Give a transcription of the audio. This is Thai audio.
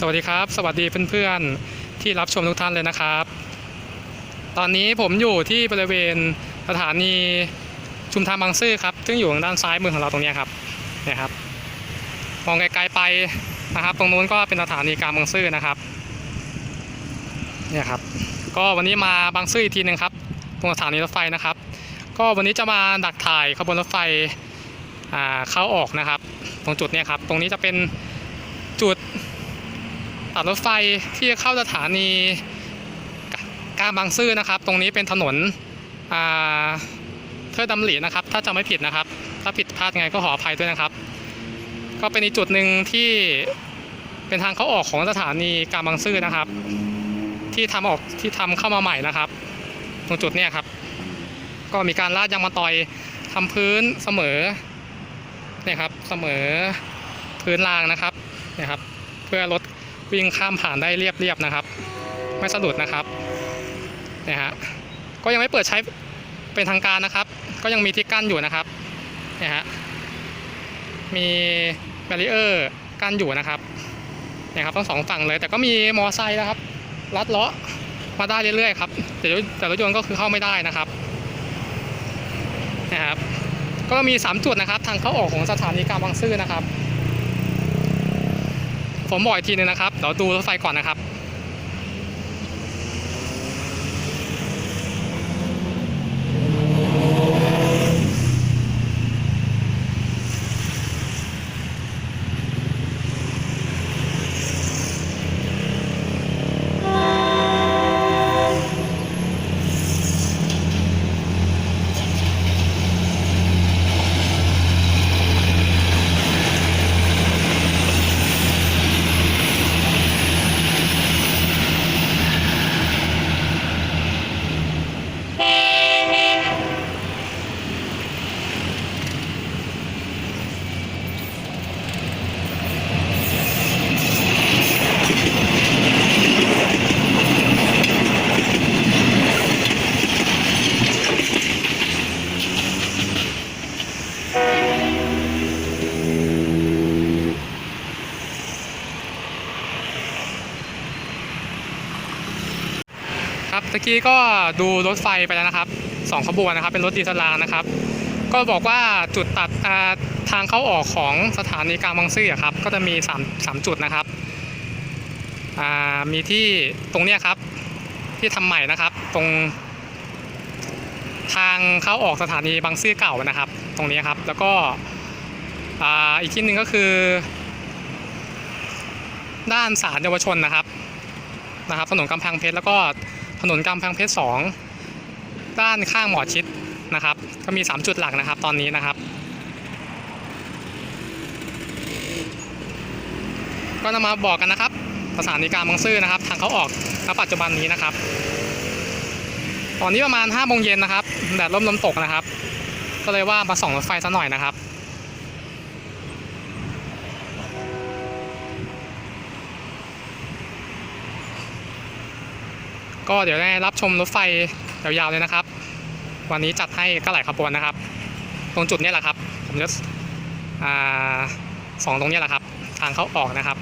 สวัสดีครับ สวัสดีเพื่อนๆที่รับชมทุกท่านเลยนะครับ ตอนนี้ผมอยู่ที่บริเวณสถานีชุมทางบางซื่อครับ ซึ่งอยู่ทางด้านซ้ายมือของเราตรงนี้ครับเนี่ยครับ มองไกลๆไปนะครับ ตรงนู้นก็เป็นสถานีกลางบางซื่อนะครับเนี่ยครับ ก็วันนี้มาบางซื่ออีกทีหนึ่งครับ ตรงสถานีรถไฟนะครับ ก็วันนี้จะมาดักถ่ายขบวนรถไฟเข้าออกนะครับ ตรงจุดเนี้ยครับ ตรงนี้จะเป็นจุด ตัดรถไฟที่เข้าสถานีกลางบางซื่อนะครับ ตรงนี้เป็นถนนอ่าเทิดดำรินะครับ ถ้าจำไม่ผิดนะครับ ถ้าผิดพลาดไงก็ขออภัยด้วยนะครับ ก็เป็นอีกจุดหนึ่งที่เป็นทางเข้าออกของสถานีกลางบางซื่อนะครับ ที่ทำออกที่ทำเข้ามาใหม่นะครับ ตรงจุดเนี้ยครับ ก็มีการลาดยางมะตอยทำพื้นเสมอเนี่ยครับเสมอพื้นรางนะครับเนี่ยครับ เพื่อรถ วิ่งข้ามผ่านได้เรียบๆนะครับ ไม่สะดุดนะครับเนี่ยฮะก็ยังไม่เปิดใช้เป็นทางการนะครับ ก็ยังมีที่กั้นอยู่นะครับเนี่ยฮะมีแบรีเออร์กั้นอยู่นะครับเนี่ยครับทั้งสองฝั่งเลยแต่ก็มีมอไซค์นะครับลัดเลาะมาได้เรื่อยๆครับแต่รถแต่รถยนต์ก็คือเข้าไม่ได้นะครับนะครับ ก็มี 3 จุดนะครับ ทางเข้าออกของสถานีกลางบางซื่อนะครับ ผมบอกอีกทีหนึงนะครับเดี๋ยวดูรถไฟก่อนนะครับ ครับตะกี้ก็ดูรถไฟไปแล้วนะครับสองขบวนนะครับ เป็นรถดีเซลานะครับ ก็บอกว่าจุดตัดทางเข้าออกของสถานีกลางบางซื่อครับ ก็จะมี3 3จุดนะครับมีที่ตรงเนี้ยครับ ที่ทำใหม่นะครับ ตรงทางเข้าออกสถานีบางซื่อเก่านะครับ ตรงนี้ครับ แล้วก็อ,อีกที่หนึ่งก็คือ ด้านศาลเยาวชนนะครับนะครับถนนกำแพงเพชรแล้วก็ ถนนกำแพงเพชรสองด้านข้างหมอชิดนะครับ ก็มี 3 จุดหลักนะครับตอนนี้นะครับ ก็นำมาบอกกันนะครับสถานีกลางบางซื่อนะครับ ทางเขาออกณปัจจุบันนี้นะครับ ตอนนี้ประมาณ5โมงเย็นนะครับแดดร่มลมตกนะครับ ก็เลยว่ามาส่องรถไฟซะหน่อยนะครับ ก็เดี๋ยวได้รับชมรถไฟยาวๆเลยนะครับ วันนี้จัดให้ก็หลายขบวนนะครับ ตรงจุดนี้แหละครับ ผมจะสองตรงนี้แหละครับ ทางเข้าออกนะครับ